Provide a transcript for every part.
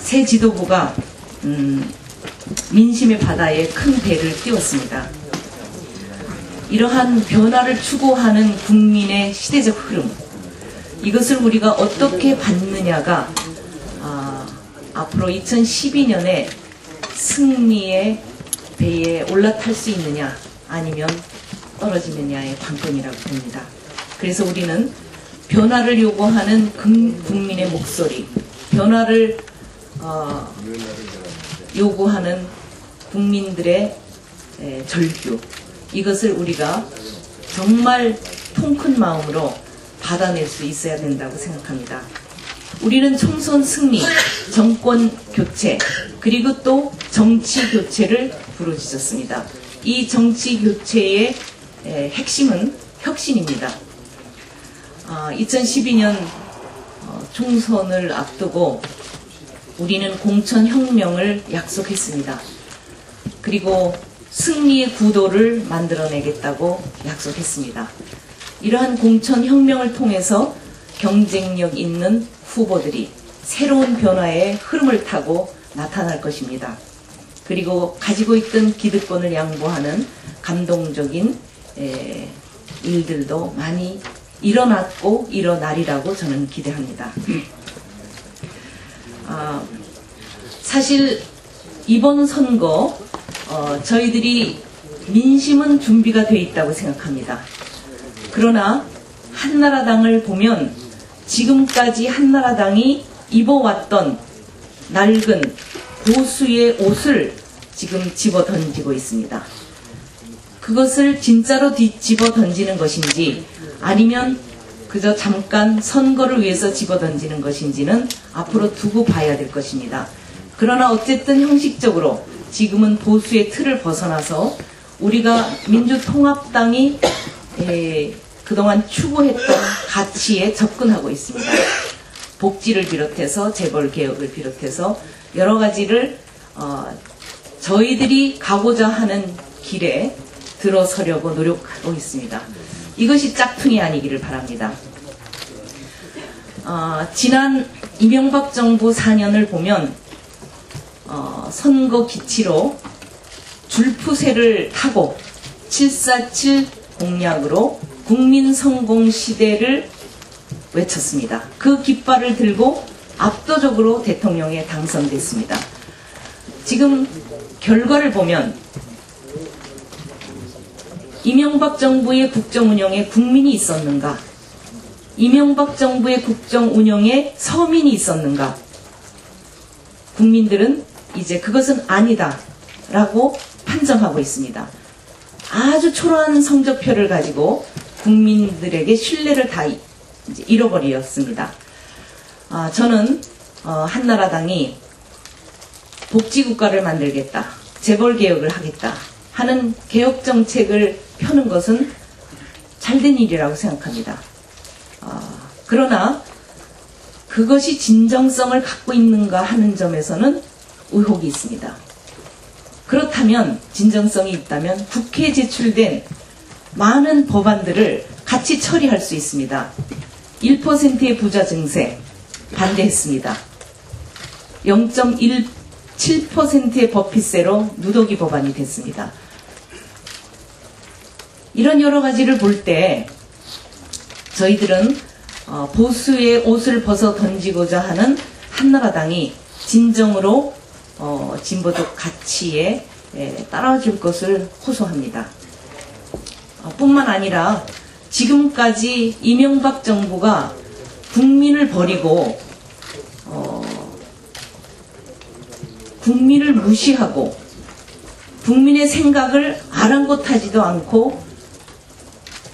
새 지도부가 음, 민심의 바다에 큰 배를 띄웠습니다. 이러한 변화를 추구하는 국민의 시대적 흐름, 이것을 우리가 어떻게 받느냐가 아, 앞으로 2012년에 승리의 배에 올라탈 수 있느냐 아니면 떨어지느냐의 관건이라고 봅니다. 그래서 우리는 변화를 요구하는 금- 국민의 목소리, 변화를 어, 요구하는 국민들의 에, 절규 이것을 우리가 정말 통큰 마음으로 받아낼 수 있어야 된다고 생각합니다. 우리는 총선 승리, 정권 교체, 그리고 또 정치 교체를 부르짖었습니다. 이 정치 교체의 에, 핵심은 혁신입니다. 2012년 어, 총선을 앞두고 우리는 공천혁명을 약속했습니다. 그리고 승리의 구도를 만들어내겠다고 약속했습니다. 이러한 공천혁명을 통해서 경쟁력 있는 후보들이 새로운 변화의 흐름을 타고 나타날 것입니다. 그리고 가지고 있던 기득권을 양보하는 감동적인 에, 일들도 많이 일어났고 일어나리라고 저는 기대합니다. 아, 사실 이번 선거 어, 저희들이 민심은 준비가 돼 있다고 생각합니다. 그러나 한나라당을 보면 지금까지 한나라당이 입어왔던 낡은 보수의 옷을 지금 집어 던지고 있습니다. 그것을 진짜로 뒤- 집어 던지는 것인지 아니면 그저 잠깐 선거를 위해서 집어 던지는 것인지는 앞으로 두고 봐야 될 것입니다. 그러나 어쨌든 형식적으로 지금은 보수의 틀을 벗어나서 우리가 민주통합당이 에, 그동안 추구했던 가치에 접근하고 있습니다. 복지를 비롯해서 재벌 개혁을 비롯해서 여러 가지를 어, 저희들이 가고자 하는 길에 들어서려고 노력하고 있습니다. 이것이 짝퉁이 아니기를 바랍니다. 어, 지난 이명박 정부 4년을 보면 어, 선거 기치로 줄푸세를 타고 747 공약으로 국민 성공 시대를 외쳤습니다. 그 깃발을 들고 압도적으로 대통령에 당선됐습니다. 지금 결과를 보면 이명박 정부의 국정 운영에 국민이 있었는가? 이명박 정부의 국정 운영에 서민이 있었는가? 국민들은 이제 그것은 아니다. 라고 판정하고 있습니다. 아주 초라한 성적표를 가지고 국민들에게 신뢰를 다 잃어버렸습니다. 아, 저는 어, 한나라당이 복지국가를 만들겠다, 재벌 개혁을 하겠다 하는 개혁 정책을 펴는 것은 잘된 일이라고 생각합니다. 아, 그러나 그것이 진정성을 갖고 있는가 하는 점에서는 의혹이 있습니다. 그렇다면 진정성이 있다면 국회에 제출된 많은 법안들을 같이 처리할 수 있습니다. 1%의 부자 증세 반대했습니다. 0.17%의 법피세로 누더기 법안이 됐습니다. 이런 여러 가지를 볼 때 저희들은 어, 보수의 옷을 벗어 던지고자 하는 한나라당이 진정으로 어, 진보적 가치에 에, 따라줄 것을 호소합니다. 어, 뿐만 아니라 지금까지 이명박 정부가 국민을 버리고 어, 국민을 무시하고 국민의 생각을 아랑곳하지도 않고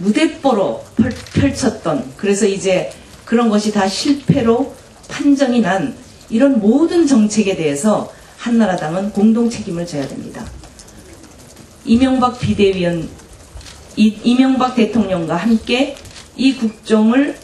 무대뽀로 펼- 펼쳤던 그래서 이제 그런 것이 다 실패로 판정이 난 이런 모든 정책에 대해서 한나라당은 공동 책임을 져야 됩니다. 이명박 비대위원 이, 이명박 대통령과 함께 이 국정을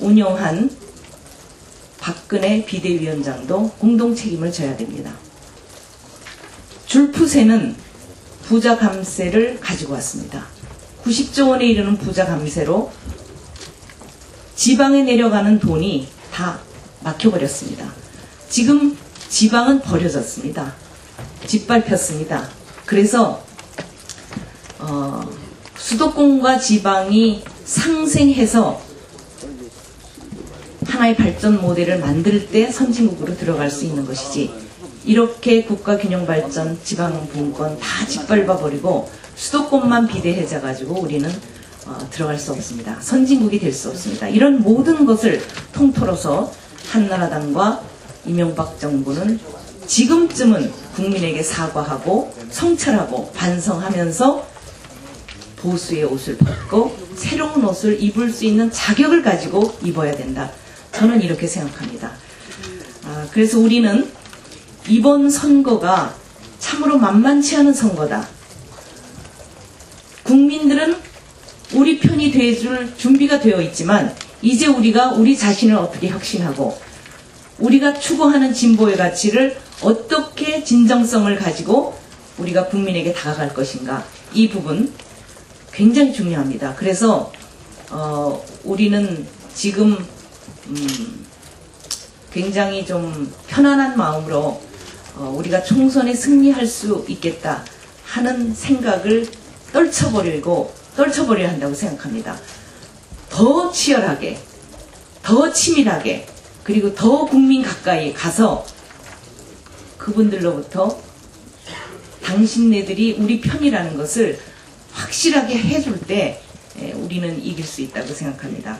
운영한 박근혜 비대위원장도 공동 책임을 져야 됩니다. 줄푸세는 부자 감세를 가지고 왔습니다. 90조 원에 이르는 부자 감세로 지방에 내려가는 돈이 다 막혀버렸습니다. 지금 지방은 버려졌습니다. 짓밟혔습니다. 그래서 어, 수도권과 지방이 상생해서 하나의 발전 모델을 만들 때 선진국으로 들어갈 수 있는 것이지 이렇게 국가 균형 발전 지방 분권 다 짓밟아 버리고 수도권만 비대해져 가지고 우리는 어, 들어갈 수 없습니다. 선진국이 될 수 없습니다. 이런 모든 것을 통틀어서 한나라당과 이명박 정부는 지금쯤은 국민에게 사과하고 성찰하고 반성하면서 보수의 옷을 벗고 새로운 옷을 입을 수 있는 자격을 가지고 입어야 된다. 저는 이렇게 생각합니다. 아, 그래서 우리는 이번 선거가 참으로 만만치 않은 선거다. 국민들은 우리 편이 돼줄 준비가 되어 있지만 이제 우리가 우리 자신을 어떻게 혁신하고 우리가 추구하는 진보의 가치를 어떻게 진정성을 가지고 우리가 국민에게 다가갈 것인가 이 부분 굉장히 중요합니다. 그래서 어, 우리는 지금 음, 굉장히 좀 편안한 마음으로 어, 우리가 총선에 승리할 수 있겠다 하는 생각을 떨쳐버리고 떨쳐버려야 한다고 생각합니다. 더 치열하게, 더 치밀하게, 그리고 더 국민 가까이 가서 그분들로부터 당신네들이 우리 편이라는 것을 확실하게 해줄 때 에, 우리는 이길 수 있다고 생각합니다.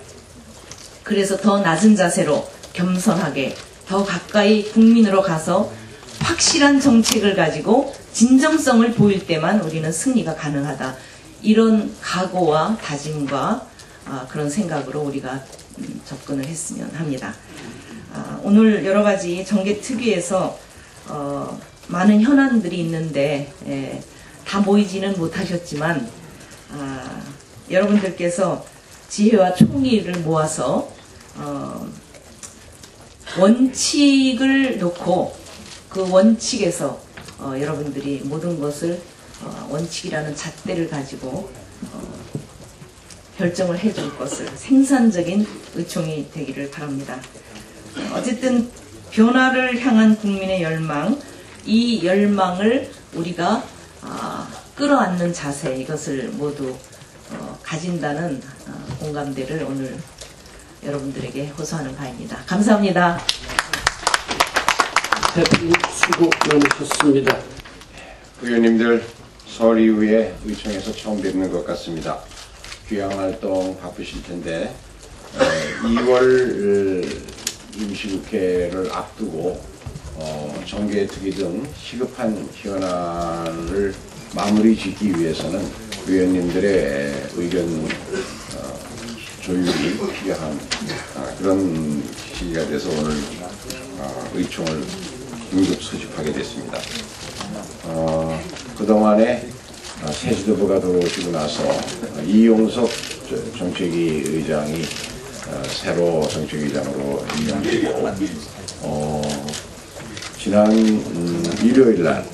그래서 더 낮은 자세로 겸손하게 더 가까이 국민으로 가서 확실한 정책을 가지고 진정성을 보일 때만 우리는 승리가 가능하다. 이런 각오와 다짐과 아, 그런 생각으로 우리가 음, 접근을 했으면 합니다. 아, 오늘 여러 가지 정계 특위에서 어, 많은 현안들이 있는데 예, 다 모이지는 못하셨지만 아, 여러분들께서 지혜와 총의를 모아서 어, 원칙을 놓고 그 원칙에서 어, 여러분들이 모든 것을 어, 원칙이라는 잣대를 가지고 어, 결정을 해줄 것을 생산적인 의총이 되기를 바랍니다. 어쨌든 변화를 향한 국민의 열망, 이 열망을 우리가 아, 끌어안는 자세 이것을 모두 어, 가진다는 어, 공감대를 오늘 여러분들에게 호소하는 바입니다. 감사합니다. 대표님 수고 많으셨습니다. 의원님들 설 이후에 의총에서 처음 뵙는 것 같습니다. 귀향 활동 바쁘실 텐데 어, 2월 임시국회를 앞두고 어, 정계특위 등 시급한 현안을 마무리 짓기 위해서는 의원님들의 의견 어, 조율이 필요한 아, 그런 시기가 돼서 오늘 어, 의총을 긴급 소집하게 됐습니다. 어, 그동안에 어, 새 지도부가 들어오시고 나서 어, 이용석 저- 정책위 의장이 어, 새로 정책위장으로 임명되고 어, 지난 음, 일요일 날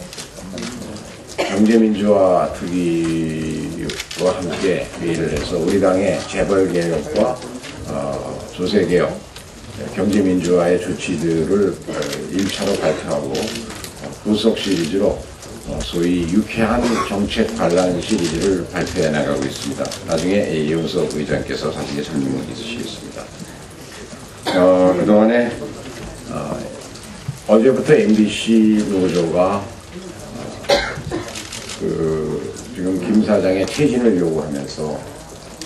경제민주화 특위와 함께 회의를 해서 우리 당의 재벌개혁과 어, 조세개혁, 경제민주화의 조치들을 어, 1차로 발표하고 어, 후속 시리즈로 어, 소위 유쾌한 정책 반란 시리즈를 발표해 나가고 있습니다. 나중에 이 이용석 의장께서 사실에 설명을 있으시겠습니다. 어, 그동안에 어, 어제부터 MBC 노조가 그 지금 김 사장의 퇴진을 요구하면서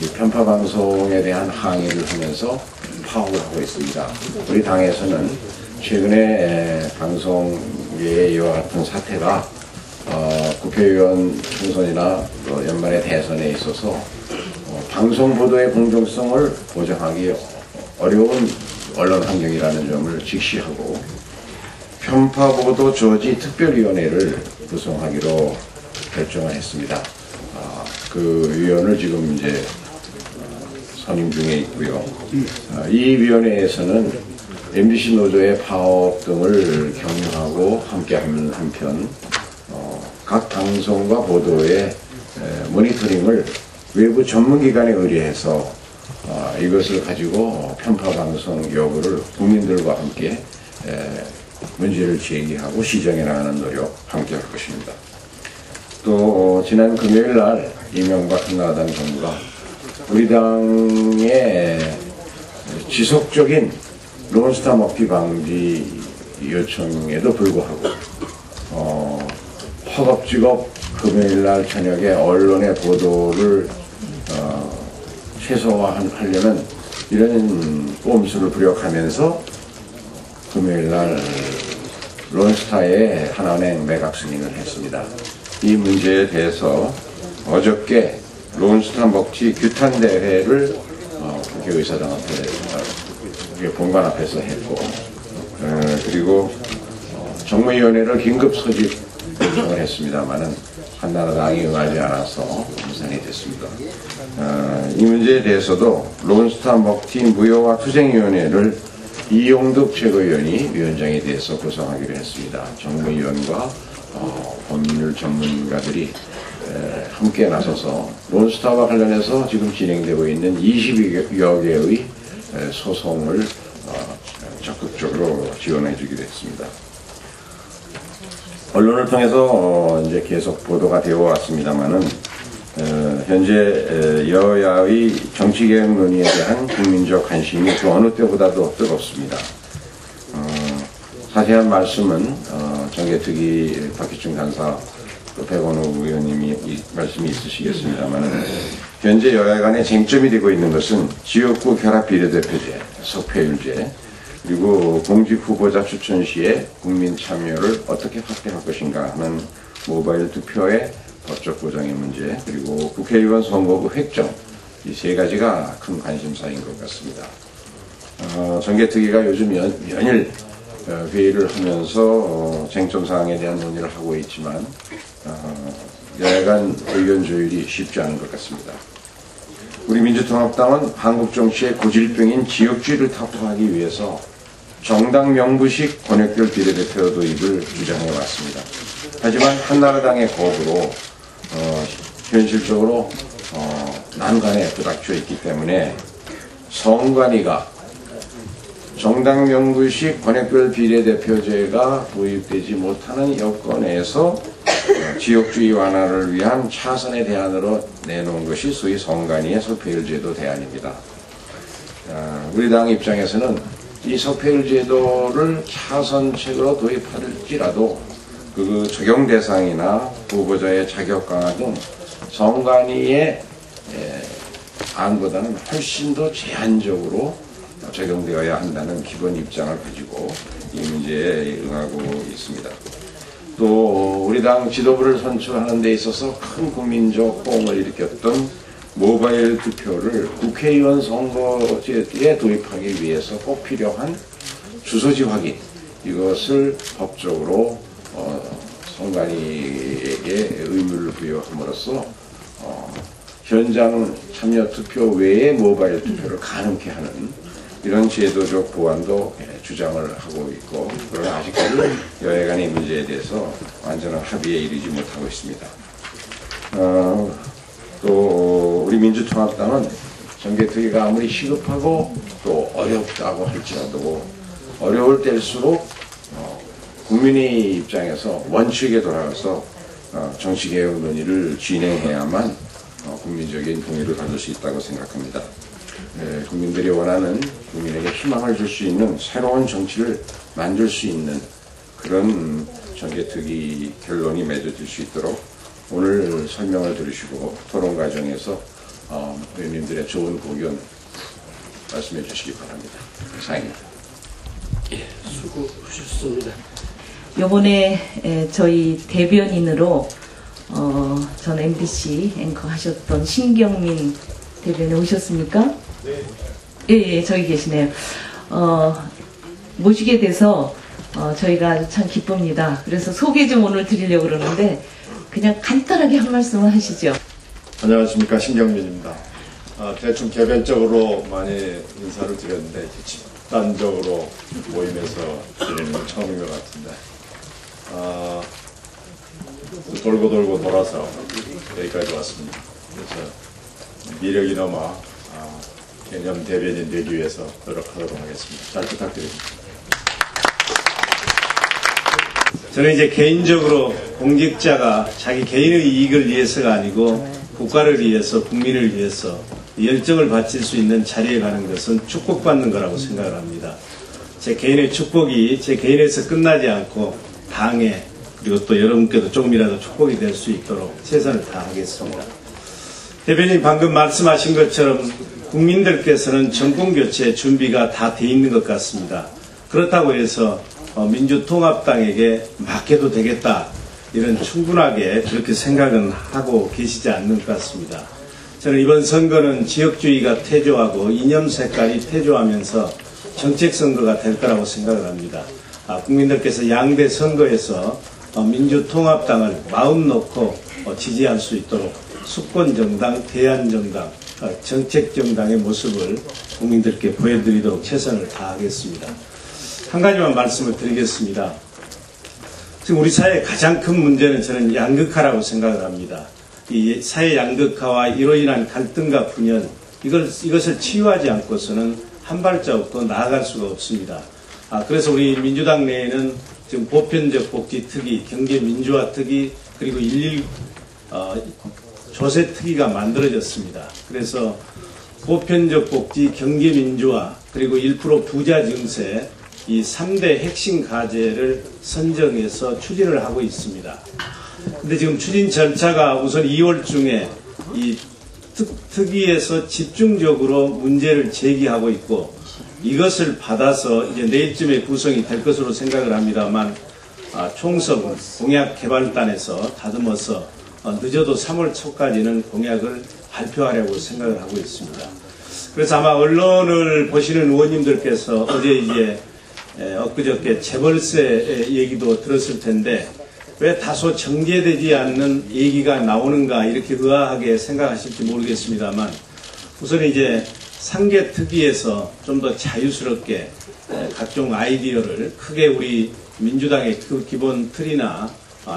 이 편파 방송에 대한 항의를 하면서 파업을 하고 있습니다. 우리 당에서는 최근에 에, 방송계의 이와 같은 사태가 어, 국회의원 총선이나 또 연말의 대선에 있어서 어, 방송 보도의 공정성을 보장하기 어려운 언론 환경이라는 점을 직시하고 편파 보도 저지 특별위원회를 구성하기로 결정을 했습니다. 아, 그 위원을 지금 이제 어, 선임 중에 있고요. 아, 이 위원회에서는 MBC 노조의 파업 등을 격려하고 함께하는 한편 어, 각 방송과 보도의 에, 모니터링을 외부 전문기관에 의뢰해서 어, 이것을 가지고 편파 방송 여부를 국민들과 함께 에, 문제를 제기하고 시정해 나가는 노력 함께 할 것입니다. 또 어, 지난 금요일 날 이명박 한나라당 정부가 우리 당의 지속적인 론스타 먹기 방지 요청에도 불구하고 어, 허겁지겁 금요일 날 저녁에 언론의 보도를 어, 최소화하려는 이런 꼼수를 부려가면서 금요일 날 론스타의 하나은행 매각 승인을 했습니다. 이 문제에 대해서 어저께 론스타 먹튀 규탄 대회를 어, 국회의사당 앞에 본관 앞에서 했고 어, 그리고 어, 정무위원회를 긴급 소집 요청을 했습니다만은 한나라당이 응하지 않아서 무산이 됐습니다. 어, 이 문제에 대해서도 론스타 먹튀 무효화 투쟁위원회를 이용득 최고위원이 위원장에 대해서 구성하기로 했습니다. 정무위원과 어, 법률 전문가들이 에, 함께 나서서 론스타와 관련해서 지금 진행되고 있는 20여 개의 에, 소송을 어, 적극적으로 지원해 주기로 했습니다. 언론을 통해서 어, 이제 계속 보도가 되어 왔습니다만은 어, 현재 에, 여야의 정치개혁 논의에 대한 국민적 관심이 그 어느 때보다도 뜨겁습니다. 어, 자세한 말씀은 어, 정계특위 박희춘 간사 또 백원호 의원님이 이 말씀이 있으시겠습니다만 현재 여야 간의 쟁점이 되고 있는 것은 지역구 결합 비례대표제, 석패율제 그리고 공직 후보자 추천 시에 국민 참여를 어떻게 확대할 것인가 하는 모바일 투표의 법적 보장의 문제 그리고 국회의원 선거구 획정 이 세 가지가 큰 관심사인 것 같습니다. 어, 정계특위가 요즘 연, 연일 어, 회의를 하면서 어, 쟁점 사항에 대한 논의를 하고 있지만 어, 여 야간 의견 조율이 쉽지 않은 것 같습니다. 우리 민주통합당은 한국 정치의 고질병인 지역주의를 타파하기 위해서 정당 명부식 권역별 비례대표 도입을 주장해 왔습니다. 하지만 한나라당의 거부로 어, 현실적으로 어, 난관에 부닥쳐 있기 때문에 성관위가 정당 명부식 권역별 비례대표제가 도입되지 못하는 여건에서 어, 지역주의 완화를 위한 차선의 대안으로 내놓은 것이 소위 성관위의 석패율 제도 대안입니다. 아, 우리 당 입장에서는 이 석패율 제도를 차선책으로 도입할지라도 그 적용 대상이나 후보자의 자격 강화 등 에, 안보다는 훨씬 더 제한적으로 적용되어야 한다는 기본 입장을 가지고 이 문제에 응하고 있습니다. 또 우리 당 지도부를 선출하는 데 있어서 큰 국민적 호응을 일으켰던 모바일 투표를 국회의원 선거제에 도입하기 위해서 꼭 필요한 주소지 확인 이것을 법적으로 어, 선관위에게 의무를 부여함으로써 어, 현장 참여 투표 외에 모바일 투표를 가능케 하는 이런 제도적 보완도 예, 주장을 하고 있고 그러나 아직까지 여야 간의 문제에 대해서 완전한 합의에 이르지 못하고 있습니다. 어, 또 우리 민주통합당은 정계특위가 아무리 시급하고 또 어렵다고 할지라도 어려울 때일수록 어, 국민의 입장에서 원칙에 돌아가서 어, 정치개혁 논의를 진행해야만 어, 국민적인 동의를 받을 수 있다고 생각합니다. 예, 국민들이 원하는 국민에게 희망을 줄 수 있는 새로운 정치를 만들 수 있는 그런 정계특위 결론이 맺어질 수 있도록 오늘 설명을 들으시고 토론 과정에서 어, 의원님들의 좋은 고견 말씀해 주시기 바랍니다. 이상입니다. 수고하셨습니다. 요번에 에, 저희 대변인으로 어, 전 MBC 앵커 하셨던 신경민 대변인 오셨습니까? 네. 예, 예, 저기 계시네요. 어, 모시게 돼서 어, 저희가 아주 참 기쁩니다. 그래서 소개 좀 오늘 드리려고 그러는데 그냥 간단하게 한 말씀을 하시죠. 안녕하십니까 신경민입니다. 아, 대충 개별적으로 많이 인사를 드렸는데 집단적으로 모임에서 드리는 건 처음인 것 같은데 아, 돌고 돌고 돌아서 여기까지 왔습니다. 그래서 미력이 넘어 아, 개념 대변인 되기 위해서 노력하도록 하겠습니다. 잘 부탁드립니다. 저는 이제 개인적으로 공직자가 자기 개인의 이익을 위해서가 아니고 국가를 위해서 국민을 위해서 열정을 바칠 수 있는 자리에 가는 것은 축복받는 거라고 생각을 합니다. 제 개인의 축복이 제 개인에서 끝나지 않고 당에 그리고 또 여러분께도 조금이라도 축복이 될 수 있도록 최선을 다하겠습니다. 대변인 방금 말씀하신 것처럼 국민들께서는 정권 교체 준비가 다 돼 있는 것 같습니다. 그렇다고 해서 어, 민주통합당에게 맡겨도 되겠다 이런 충분하게 그렇게 생각은 하고 계시지 않는 것 같습니다. 저는 이번 선거는 지역주의가 퇴조하고 이념 색깔이 퇴조하면서 정책 선거가 될 거라고 생각을 합니다. 아, 국민들께서 양대 선거에서 어, 민주통합당을 마음 놓고 어, 지지할 수 있도록 수권정당, 대안정당, 어, 정책정당의 모습을 국민들께 보여드리도록 최선을 다하겠습니다. 한 가지만 말씀을 드리겠습니다. 지금 우리 사회의 가장 큰 문제는 저는 양극화라고 생각을 합니다. 이 사회 양극화와 이로 인한 갈등과 분열, 이걸, 이것을 치유하지 않고서는 한 발자국도 나아갈 수가 없습니다. 아, 그래서 우리 민주당 내에는 지금 보편적 복지 특위, 경제 민주화 특위, 그리고 11 어, 조세 특위가 만들어졌습니다. 그래서 보편적 복지, 경제 민주화, 그리고 1% 부자 증세 이 3대 핵심 과제를 선정해서 추진을 하고 있습니다. 근데 지금 추진 절차가 우선 2월 중에 이 특, 특위에서 집중적으로 문제를 제기하고 있고 이것을 받아서 이제 내일쯤에 구성이 될 것으로 생각을 합니다만 아, 총선 공약 개발단에서 다듬어서 어, 늦어도 3월 초까지는 공약을 발표하려고 생각을 하고 있습니다. 그래서 아마 언론을 보시는 의원님들께서 어제 이제 에, 엊그저께 재벌세 얘기도 들었을 텐데 왜 다소 정제되지 않는 얘기가 나오는가 이렇게 의아하게 생각하실지 모르겠습니다만 우선 이제 상계 특위에서 좀 더 자유스럽게 에, 각종 아이디어를 크게 우리 민주당의 그 기본 틀이나 아,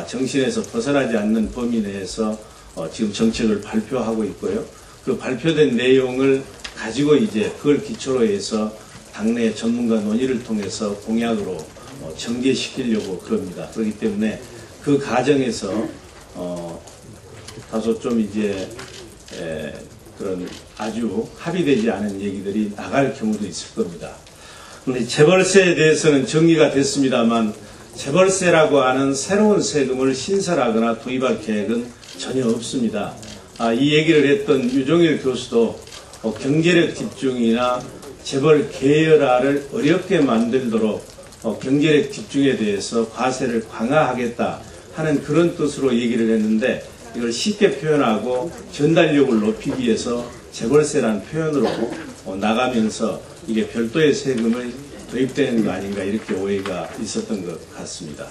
정신에서 벗어나지 않는 범위 내에서 어, 지금 정책을 발표하고 있고요. 그 발표된 내용을 가지고 이제 그걸 기초로 해서 당내 전문가 논의를 통해서 공약으로 어, 전개시키려고 그럽니다. 그렇기 때문에 그 과정에서 어, 다소 좀 이제 에, 그런 아주 합의되지 않은 얘기들이 나갈 경우도 있을 겁니다. 근데 재벌세에 대해서는 정리가 됐습니다만 재벌세라고 하는 새로운 세금을 신설하거나 도입할 계획은 전혀 없습니다. 아, 이 얘기를 했던 유종일 교수도 어, 경제력 집중이나 재벌 계열화를 어렵게 만들도록 어, 경제력 집중에 대해서 과세를 강화하겠다 하는 그런 뜻으로 얘기를 했는데 이걸 쉽게 표현하고 전달력을 높이기 위해서 재벌세라는 표현으로 어, 나가면서 이게 별도의 세금을 도입되는 거 아닌가 이렇게 오해가 있었던 것 같습니다.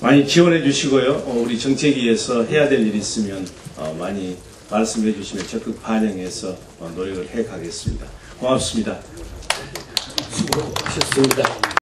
많이 지원해 주시고요. 어, 우리 정책위에서 해야 될 일이 있으면 어, 많이 말씀해 주시면 적극 반영해서 어, 노력을 해 가겠습니다. 고맙습니다. 수고하셨습니다.